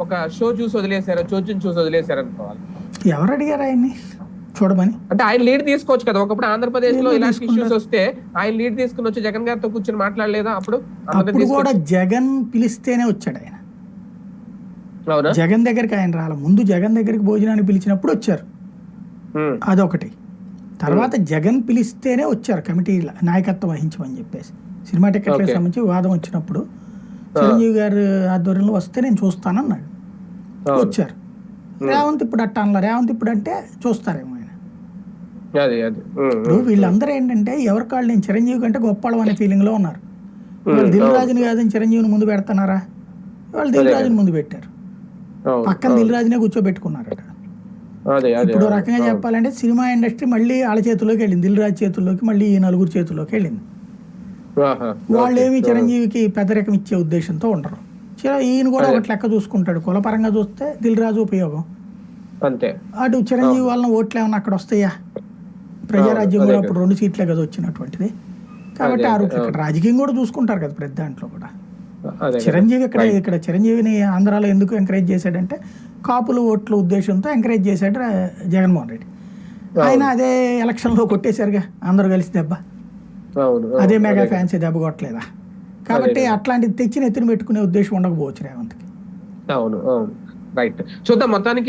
ఒక షో చూసి వదిలేశారు చోచుని చూసి వదిలేశారు అనుకోవాలి. ఎవరు అడిగారు ఆయన్ని? చూడమని. అంటే ఆయన లీడ్ తీసుకోవచ్చు కదా ఒకప్పుడు ఆంధ్రప్రదేశ్లో ఇలాంటి. ఇష్యూస్ వస్తే ఆయన లీడ్ తీసుకుని వచ్చి జగన్ గారితో కూర్చొని మాట్లాడలేదా? అప్పుడు అప్పుడు కూడా జగన్ పిలిస్తేనే వచ్చాడు ఆయన. జగన్ దగ్గరికి ఆయన రాల. ముందు జగన్ దగ్గరికి భోజనానికి పిలిచినప్పుడు వచ్చారు. అదొకటి. తర్వాత జగన్ పిలిస్తేనే వచ్చారు కమిటీ నాయకత్వం వహించమని చెప్పేసి. సినిమా టికెట్లకు Okay. సంబంధించి వాదం వచ్చినప్పుడు చిరంజీవి గారి ఆధ్వర్యంలో వస్తే నేను చూస్తానన్నాడు. అవును. వచ్చారు. రేవంత్ ఇప్పుడు అట్ట అనలా రేవంత్ ఇప్పుడు అంటే చూస్తారేమో ఆయన. ఇప్పుడు వీళ్ళందరూ ఏంటంటే ఎవరి కాళ్ళు నేను చిరంజీవి కంటే గొప్పవాళ్ళం అనే ఫీలింగ్లో ఉన్నారు. వాళ్ళు దిల్ రాజుని కాదని చిరంజీవిని ముందు పెడుతున్నారా వాళ్ళు దిల్ రాజుని ముందు పెట్టారు. పక్కన దిల్ రాజునే కూర్చోబెట్టుకున్నారట. అదే అదే ఇప్పుడు రకంగా చెప్పాలంటే సినిమా ఇండస్ట్రీ మళ్ళీ వాళ్ళ చేతుల్లోకి వెళ్ళింది. దిల్ రాజు చేతుల్లోకి మళ్ళీ ఈ నలుగురు చేతుల్లోకి వెళ్ళింది. వాళ్ళు ఏమి చిరంజీవికి పెద్దరికం ఇచ్చే ఉద్దేశంతో ఉండరు. ఈయన కూడా ఒకటి లెక్క చూసుకుంటాడు. కులపరంగా చూస్తే దిల్ రాజు ఉపయోగం. అంతే. అటు చిరంజీవి వలన ఓట్లు ఏమన్నా అక్కడ వస్తాయా? ప్రజారాజ్యం కూడా అప్పుడు రెండు సీట్లే కదా వచ్చినటువంటిది. కాబట్టి ఆ రూట్ ఇక్కడ రాజకీయం కూడా చూసుకుంటారు కదా ప్రతి దాంట్లో కూడా. చిరంజీవి ఇక్కడ ఇక్కడ చిరంజీవిని ఆంధ్రాలో ఎందుకు ఎంకరేజ్ చేశాడంటే కాపులు ఓట్ల ఉద్దేశంతో ఎంకరేజ్ చేశాడు జగన్మోహన్ రెడ్డి. ఆయన అదే ఎలక్షన్లో కొట్టేశారుగా అందరూ కలిసి దెబ్బ. అదే మెగా ఫ్యాన్స్ దెబ్బ కొట్టలేదా? కాబట్టి అట్లాంటిది తెచ్చి నెత్తిన పెట్టుకునే ఉద్దేశం ఉండకపోవచ్చు రేవంత్కి. అవును రైట్ చూద్దాం మొత్తానికి